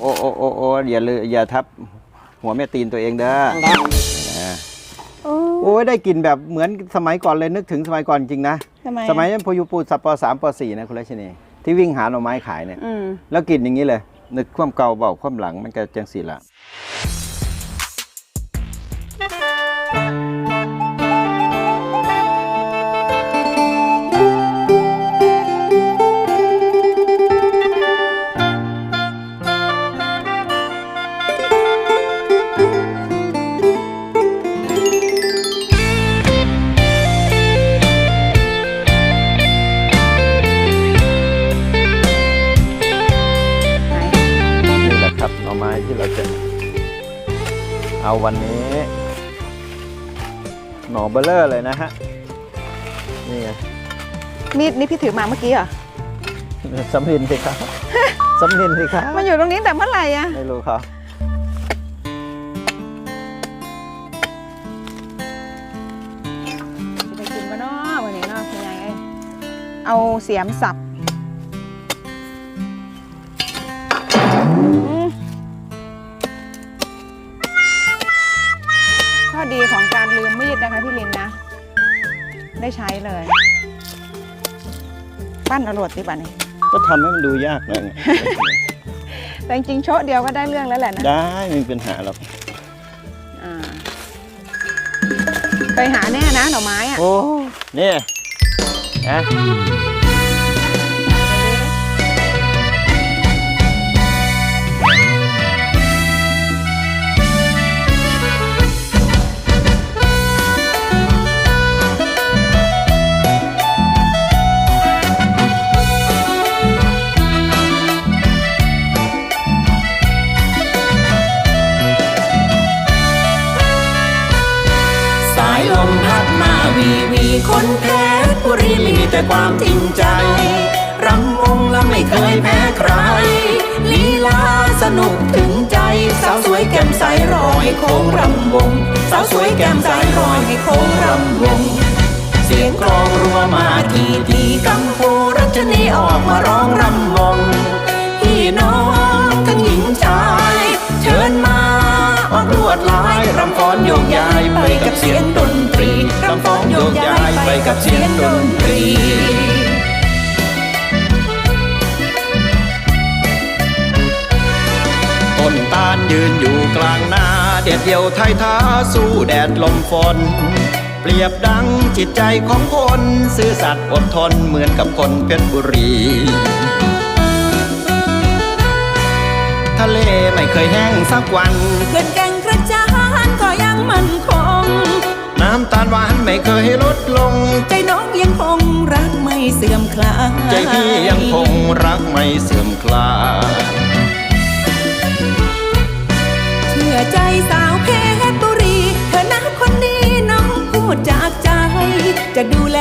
โอ้โอ้โอ้โอ้อย่าเลยอย่าทับหัวแม่ตีนตัวเองเด้อนะโอ้โอ้ยได้กลิ่นแบบเหมือนสมัยก่อนเลยนึกถึงสมัยก่อนจริงนะ ทำไมอะสมัยนั้นพออยู่ปูสับปสามปสี่นะคุณรัชนีที่วิ่งหาหน่อไม้ขายเนี่ย อืม แล้วกลิ่นอย่างนี้เลย นึกความเก่าเบาความหลังมันก็จังสีละ หน่อเบลเลอร์เลยนะฮะ นี่ไงมีดนี่พี่ถือมาเมื่อกี้เหรอสำลินสิครับสำลินสิครับมันอยู่ตรงนี้แต่เมื่อไหร่อะไม่รู้ครับจะไปกินมาเนาะวันนี้เนาะคุณยายเอ้ยเอาเสียมสับ ได้ใช้เลยปั้นอรวดดีกว่านี่ก็ทำให้มันดูยากหน่อยแต่จริงๆโชะเดียวก็ได้เรื่องแล้วแหละนะได้ไม่มีปัญหาหรอกอ่าไปหาแน่นะหน่อไม้อะ โอ้นี่นะ รีมีแต่ความจริงใจรำวงและไม่เคยแพ้ใคร ลีลาสนุกถึงใจ สาวสวยแก้มใสรอยโค้งรำวง สาวสวยแก้มใสรอยให้โค้งรำวง เสียงกลองรัวมาทีทีกัมพูรัชนีออกมาร้องรำวงพี่น้องทั้งหญิงชาย ดลายรำฟ้อนโยกย้ายไปกับเสียงดนตรีรำฟ้อนโยกย้ายไปกับเสียงดนตรีต้นตาลยืนอยู่กลางนาเด็ดเดียวไทยท้าสู้แดดลมฝนเปรียบดังจิตใจของคนซื่อสัตย์อดทนเหมือนกับคนเพชรบุรีทะเลไม่เคยแห้งสักวันเขื่อนแกง กระจานก็ยังมั่นคง น้ำตาลหวานไม่เคยลดลง ใจน้องยังคงรักไม่เสื่อมคลายใจพี่ยังคงรักไม่เสื่อมคลายเชื่อใจสาวเพชรบุรีเธอนะคนนี้น้องพูดจากใจ จะดูแล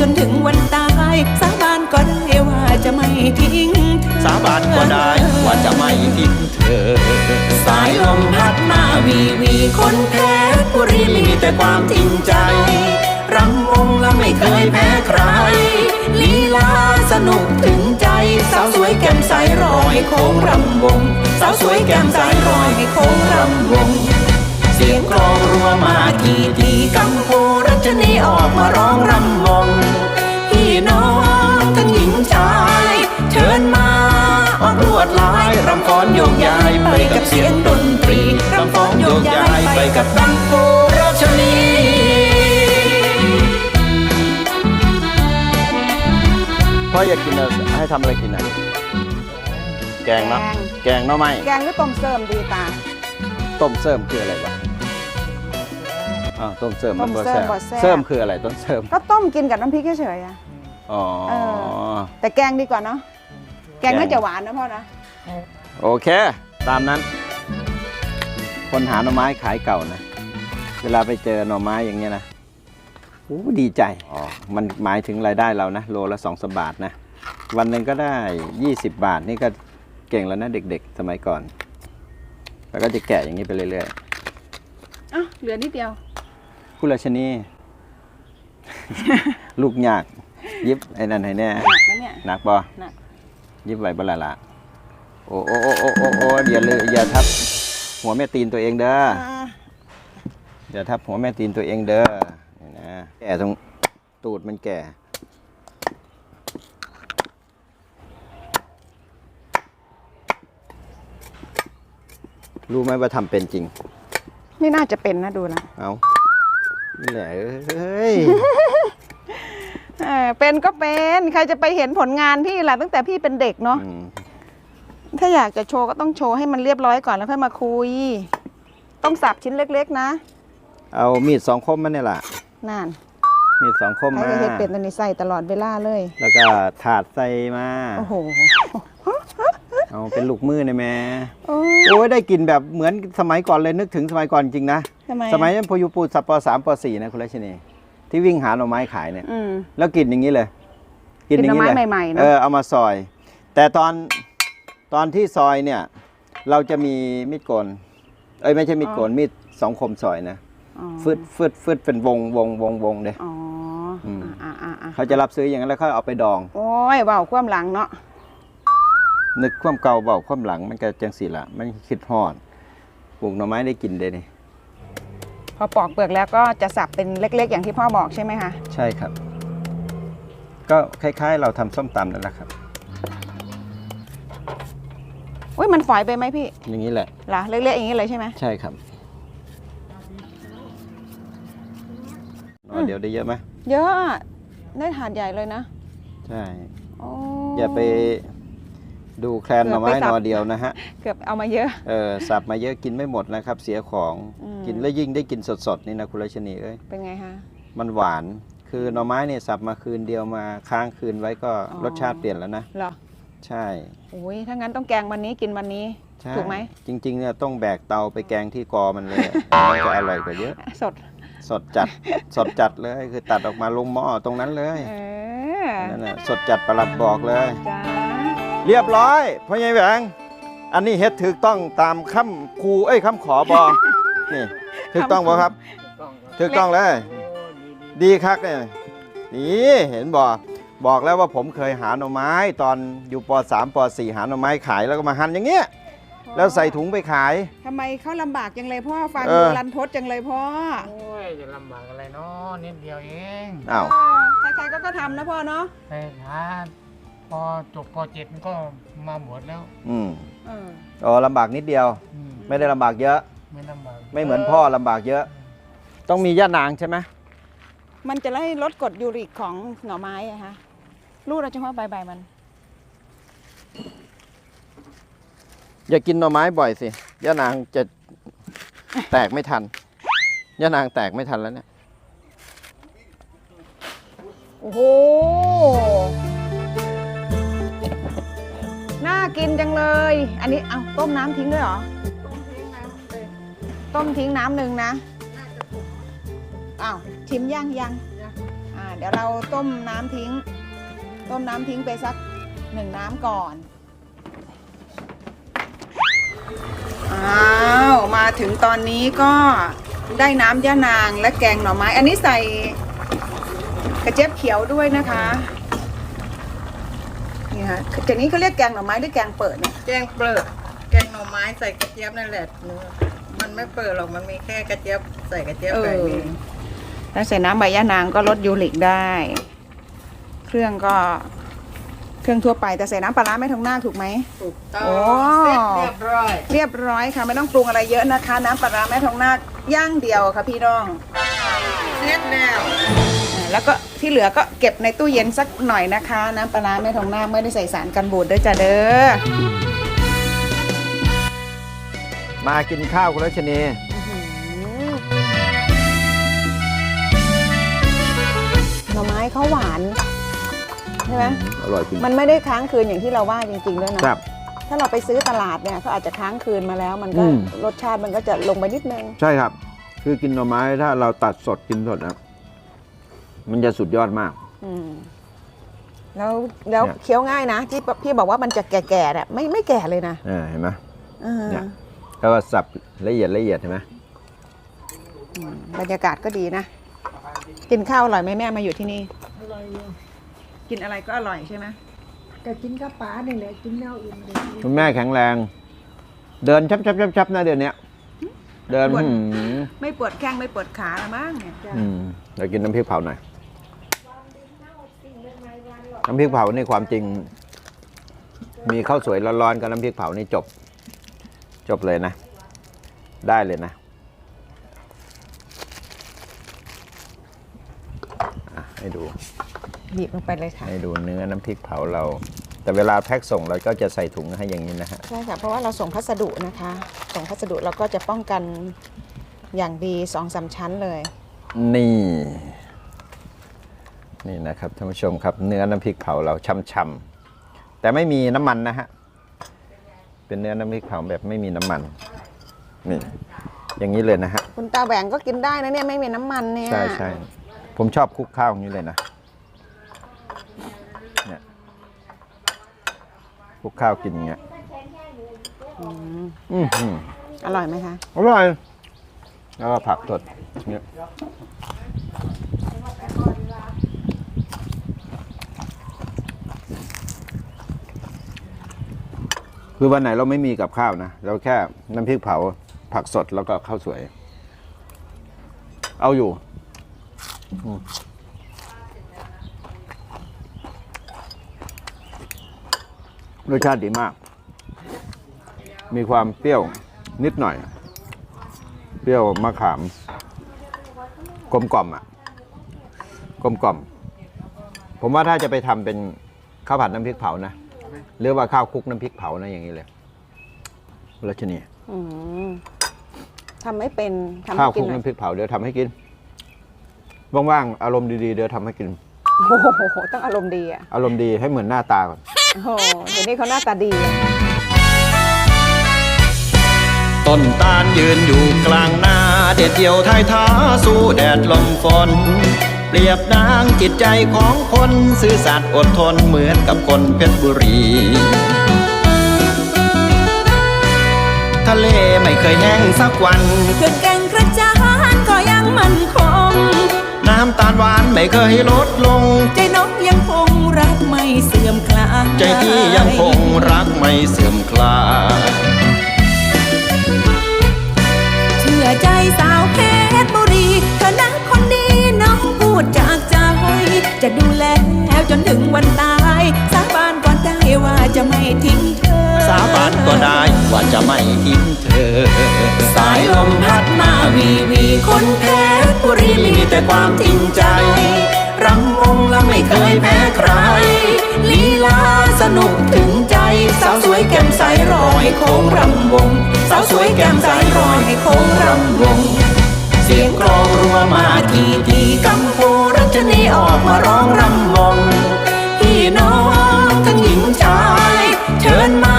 จนถึงวันตาย สาบานก็ได้ว่าจะไม่ทิ้งเธอสาบานก็ได้ว่าจะไม่ทิ้งเธอ สายลมพัดมา วีวีคนเพชรบุรีมีแต่ความจริงใจ รำวงและไม่เคยแพ้ใคร ลีลาสนุกถึงใจ สาวสวยแก้มใสรอยโค้งรำวง สาวสวยแก้มใสรอยโค้งรำวง เสียงกลองรัวมาทีทีกัมพูรัชนีออกมาร้องรำวง พี่น้องทั้งหญิงชาย เชิญมาออกลวดลายรำฟ้อนโยกย้ายไปกับเสียงดน ไปกับกัมพูรัชนีพ่ออยากกินอะไรให้ทำอะไรกินอะแกงเนาะแกงเนาะไม่แกงหรือต้มเสริมดีตาต้มเสริมคืออะไรวะอ้าวต้มเสริมมันต้บ่มเสริแซ่มบบ่แซ่บเสริมคืออะไรต้มเสริมก็ต้มกินกับน้ำพริกเฉยๆอะอ๋อเอแต่แกงดีกว่าเนาะแกงแกงน่าจะหวานนะพ่อนะโอเค ตามนั้น คนหาหน่อไม้ขายเก่านะ เวลาไปเจอหน่อไม้อย่างเงี้ยนะโอ้ดีใจอ๋อมันหมายถึงรายได้เรานะ โลละสองสบาทนะ วันหนึ่งก็ได้ 20 บาทนี่ก็เก่งแล้วนะเด็กๆ สมัยก่อน แล้วก็จะแกะอย่างนี้ไปเรื่อยอ้าวเหลือนิดเดียวๆคุณราชนี ลูกยาก ยิบไอ้นั่นให้แน่ หนักนะเนี่ย หนักบ่หนัก ยิบไหวบ่ละละโอ้โอ้โอ้โอ้โอ้โอ้อย่าเลยอย่าทับ หัวแม่ตีนตัวเองเด้ออย่าทับหัวแม่ตีนตัวเองเด้อนี่นะแก่ตรงตูดมันแก่รู้ไหมว่าทำเป็นจริง ไม่น่าจะเป็นนะดูนะเอานี่แหละเอ้ยเออเป็นก็เป็น ใครจะไปเห็นผลงานพี่ล่ะตั้งแต่พี่เป็นเด็กเนาะอืม ถ้าอยากจะโชว์ก็ต้องโชว์ให้มันเรียบร้อยก่อนแล้วค่อยมาคุย ต้องสับชิ้นเล็ก ๆ นะเอามีดสองคมมาเนี่ยล่ะ นั่นมีดสองคมใครมาจะเห็นเป็ดตัวนี้ใส่ตลอดเวลาเลย แล้วก็ถาดใส่มา โอ้โห เอาเป็นลูกมือนะแม่โอ้โอ้ยได้กินแบบเหมือนสมัยก่อนเลยนึกถึงสมัยก่อนจริงนะ ทำไมสมัยนั้นพออยู่ปูสับปสามปสี่นะคุณรัชนีที่วิ่งหาหน่อไม้ขายเนี่ย อืม แล้วกินอย่างนี้เลยกินหน่อไม้เลยใหม่ๆเนอะเออเอามาซอย แต่ตอน ตอนที่ซอยเนี่ย เราจะมีมีดโกนเอ้ยไม่ใช่มีดโกนมีดสองคมซอยนะอ๋อฟืดฟืดฟืดเป็นวงวงวงวงเลยอ๋ออม อ่าอ่าอ่าเขาจะรับซื้ออย่างนั้นแล้วเขาเอาไปดอง โอ้ยเบาความหลังเนาะนึกความเก่าเบาความหลังมันก็จังสีละมันคิดฮอดปลูกหน่อไม้ได้กินเลยนี่พอปอกเปลือกแล้วก็จะสับเป็นเล็ก ๆ อย่างที่พ่อบอกใช่ไหมคะ ใช่ครับ ก็คล้าย ๆ เราทำส้มตำนั่นแหละครับ อุ้ยมันฝอยไปไหมพี่อย่างนี้แหละล่ะเล็กๆอย่างนี้เลยใช่ไหมใช่ครับอ๋อเดี๋ยวได้เยอะไหมเยอะอะได้ถาดใหญ่เลยนะใช่โอ้อย่าไปดูแคลนหน่อไม้เกือบไปสัหบน่อเดียวนะฮะเกือบเอามาเยอะเออสับมาเยอะกินไม่หมดนะครับ เสียของอืมกินแล้วยิ่งได้กินสดๆนี่นะคุณราชนีเอ้ยเป็นไงคะมันหวานคือหน่อไม้เนี่ยสับมาคืนเดียวมาค้างคืนไว้ก็อ๋อรสชาติเปลี่ยนแล้วนะเหรอ ใช่โอ้ยถ้างั้นต้องแกงวันนี้กินวันนี้ ใช่ถูกไหม จริงๆเนี่ยต้องแบกเตาไปแกงที่กอมันเลยอะมันจะอร่อยกว่าเยอะ สด สดจัด สดจัดเลย คือตัดออกมาลงหม้อตรงนั้นเลยเออนั่นน่ะสดจัดประหลัดบอกเลย จ้าเรียบร้อยพ่อใหญ่แหวง อันนี้เฮ็ดถูกต้องตามคำครูเอ้ยคำขอบอ นี่ถูกต้องบ่ครับถูกต้องเลย ดีคักเนี่ยนี่เห็นบ่ บอกแล้วว่าผมเคยหาหน่อไม้ตอนอยู่ป .3 ป .4 หาหน่อไม้ขายแล้วก็มาหั่นอย่างเงี้ยแล้วใส่ถุงไปขาย ทำไมเขาลำบากจังเลยพ่อฟังเอดูอ รันทดจังเลยพ่อโอ้ยจะลำบากอะไรเนาะนิดเดียวเองอ้าวเออใครๆก็ก็ทำนะพ่อเนาะไปหาพอจบพอเจ็ดมันก็มาบวชแล้วอืมเอออ๋อลำบากนิดเดียว อืมไม่ได้ลำบากเยอะ ไม่ลำบากไม่เหมือนพ่อลำบากเยอะ ต้องมีย่านางใช่ไหม มันจะไล่ลดกรดยูริกของหน่อไม้อะคะรูดเอาเฉพาะใบๆมัน อย่ากินหน่อไม้บ่อยสิย่านางจะแตกไม่ทันย่านางแตกไม่ทันแล้วเนี่ย โอ้โห น่ากินจังเลย อันนี้เอาต้มน้ำทิ้งด้วยเหรอ ต้มทิ้งน้ำหนึ่งนะ อ้าวชิมย่างยังอ่าเดี๋ยวเราต้มน้ำทิ้ง ต้มน้ำทิ้งไปสักหนึ่งน้ำก่อนอ้าวมาถึงตอนนี้ก็ได้น้ำย่านางและแกงหน่อไม้ อันนี้ใส่กระเจี๊ยบเขียวด้วยนะคะนี่ค่ะจากนี้เขาเรียกแกงหน่อไม้หรือแกงเปิดเนี่ยแกงเปลือกแกงหน่อไม้ใส่กระเจี๊ยบนั่นแหละเนื้อมันไม่เปิดหรอกมันมีแค่กระเจี๊ยบใส่กระเจี๊ยบเอแบบอ นี้ถ้าใส่น้ำใบย่านางก็ลดยูริกได้ เครื่องก็เครื่องทั่วไปแต่ใส่น้ำปลาร้าไม่ทองนาคถูกไหมถูกต้อโอ้งเสร็จเรียบร้อย เรียบร้อยค่ะไม่ต้องปรุงอะไรเยอะนะคะ น้ำปลาร้าแม่ทองนาคย่างเดียวค่ะพี่น้องเสร็จแล้วอ่าแล้วก็ที่เหลือก็เก็บในตู้เย็นสักหน่อยนะคะ น้ำปลาร้าแม่ทองนาคไม่ได้ใส่สารกันบูดด้วยจ้ะเด้อมากินข้าวคุณรัชนีหน่ เขาหวานใช่ไหมอร่อยจริง มันไม่ได้ค้างคืนอย่างที่เราว่าจริงๆด้วยนะ ครับ ถ้าเราไปซื้อตลาดเนี่ยเขาอาจจะค้างคืนมาแล้ว มันก็อืม รสชาติมันก็จะลงไปนิดนึง ใช่ครับ คือกินหน่อไม้ถ้าเราตัดสดกินสดนะมันจะสุดยอดมาก อืมแล้วแล้วเนี่ย เคี้ยวง่ายนะที่พี่บอกว่ามันจะแก่ๆเนี่ยไม่ไม่แก่เลยนะเออเห็นไหม เออเนี่ย แล้วก็สับละเอียดละเอียดเห็นไหมอืมบรรยากาศก็ดีนะ กินข้าวอร่อยไหมแม่มาอยู่ที่นี่กินอะไรก็อร่อยใช่ไหมก็กินกับป๋านี่แหละกินแนวอื่นเลยคุณแม่แข็งแรง เดินชับชับชับชับนะเดี๋ยวนี้เดินปวดหืมไม่ปวดแข้งไม่ปวดขาละมั้งเนี่ยอืมเดี๋ยวกินน้ำพริกเผาหน่อยน้ำพริกเผานี่ความจริง มีข้าวสวยร้อนๆกับน้ำพริกเผานี่จบ จบเลยนะ ได้เลยนะอะ ให้ดูบีบลงไปเลยค่ะ ให้ดูเนื้อน้ำพริกเผาเรา แต่เวลาแพ็คส่งเราก็จะใส่ถุงให้อย่างนี้นะฮะ ใช่ค่ะ เพราะว่าเราส่งพัสดุนะคะ ส่งพัสดุเราก็จะป้องกันอย่างดีสองสามชั้นเลย นี่ นี่นะครับท่านผู้ชมครับ เนื้อน้ำพริกเผาเราช่ำๆแต่ไม่มีน้ำมันนะฮะ เป็นเนื้อน้ำพริกเผาแบบไม่มีน้ำมัน นี่ อย่างนี้เลยนะฮะ คุณตาแหวงก็กินได้นะเนี่ยไม่มีน้ำมันเนี่ย ใช่ใช่ ผมชอบคลุกข้าวอย่างนี้เลยนะเนี่ยคลุกข้าวกินอย่างเงี้ยอืมอือหืออร่อยไหมคะ อร่อย แล้วก็ผักสดเนี่ยคือวันไหนเราไม่มีกับข้าวนะ เราแค่น้ำพริกเผา ผักสดแล้วก็ข้าวสวย เอาอยู่อืม รสชาติดีมาก มีความเปรี้ยวนิดหน่อย เปรี้ยวมะขาม กลมกล่อมอะ กลมกล่อม ผมว่าถ้าจะไปทำเป็นข้าวผัดน้ำพริกเผานะ หรือว่าข้าวคลุกน้ำพริกเผานะอย่างนี้เลยรัชนีอืมทำไม่เป็นทำข้าให้วคกิลุนกหน่อยน้ำพริกเผาเดี๋ยวทำให้กิน ว่างๆ อารมณ์ดีๆ เดี๋ยวทำให้กิน โอ้โหต้องอารมณ์ดีอะอารมณ์ดีให้เหมือนหน้าตาก่อน โอ้โหเดี๋ยวนี้เขาหน้าตาดีอะต้นตาลยืนอยู่กลางนาเด็ดเดี่ยวท้ายท้าสู้แดดลมฝน เปรียบนางจิตใจของคนซื่อสัตย์อดทนเหมือนกับคนเพชรบุรี ทะเลไม่เคยแห้งสักวันเพื่อแก่งกระจานก็ยังมั่นคง น้ำตาลหวานไม่เคยลดลง ใจน้องยังคงรักไม่เสื่อมคลายใจพี่ยังคงรักไม่เสื่อมคลายเชื่อใจสาวเพชรบุรีเธอนะคนดีน้องพูดจากใจ จะดูแลแล้วจนถึงวันตาย สาบานก่อนได้ว่าจะไม่ทิ้งเธอ สาบานก็ได้ว่าจะไม่ทิ้งเธอ สายลมพัดมาวีวีคนเพชรบุรีมี แต่ความจริงใจรำวงและไม่เคยแพ้ใคร ลีลาสนุกถึงใจ สาวสวยแก้มใสรอให้โค้งรำวง สาวสวยแก้มใสรอให้โค้งรำวง เสียงกรองรัวมาทีทีกัมพูรัชนีออกมาร้องรำวง พี่น้องทั้งหญิงชาย เชิญมา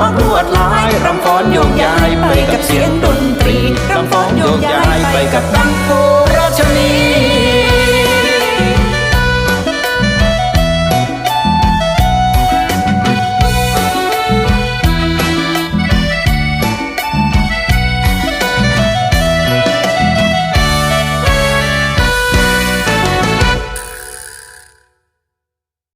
ออกลวดลายรำฟ้อนโยกย้ายไปกับเสียงดนตรีรำฟ้อนโยกย้ายไปกับ